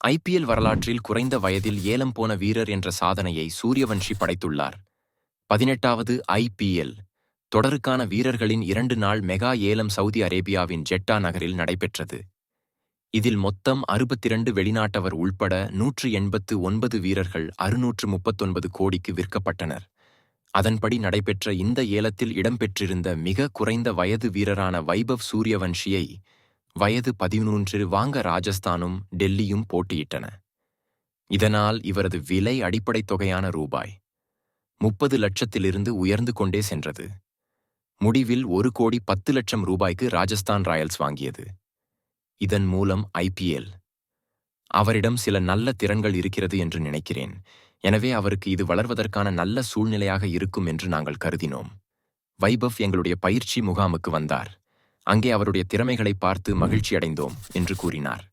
IPL வரலாற்றில் குறைந்த வயதில் ஏலம் போன வீரர் என்ற சாதனையை சூரியவன்ஷி படைத்துள்ளார். பதினெட்டாவது ஐபிஎல் தொடருக்கான வீரர்களின் இரண்டு நாள் மெகா ஏலம் சவுதி அரேபியாவின் ஜெட்டா நகரில் நடைபெற்றது. இதில் மொத்தம் அறுபத்திரண்டு வெளிநாட்டவர் உள்பட நூற்று எண்பத்து ஒன்பது வீரர்கள் அறுநூற்று முப்பத்தொன்பது கோடிக்கு விற்கப்பட்டனர். அதன்படி நடைபெற்ற இந்த ஏலத்தில் இடம்பெற்றிருந்த மிக குறைந்த வயது வீரரான வைபவ் சூரியவன்ஷியை வயது பதிமூன்று வாங்க ராஜஸ்தானும் டெல்லியும் போட்டியிட்டன. இதனால் இவரது விலை அடிப்படைத் தொகையான ரூபாய் முப்பது லட்சத்திலிருந்து உயர்ந்து கொண்டே சென்றது. முடிவில் ஒரு கோடி பத்து லட்சம் ரூபாய்க்கு ராஜஸ்தான் ராயல்ஸ் வாங்கியது. இதன் மூலம் ஐபிஎல் அவரிடம் சில நல்ல திறன்கள் இருக்கிறது என்று நினைக்கிறேன். எனவே அவருக்கு இது வளர்வதற்கான நல்ல சூழ்நிலையாக இருக்கும் என்று நாங்கள் கருதினோம். வைபவ் எங்களுடைய பயிற்சி முகாமுக்கு வந்தார். அங்கே அவருடைய திறமைகளை பார்த்து மகிழ்ச்சியடைந்தோம் என்று கூறினார்.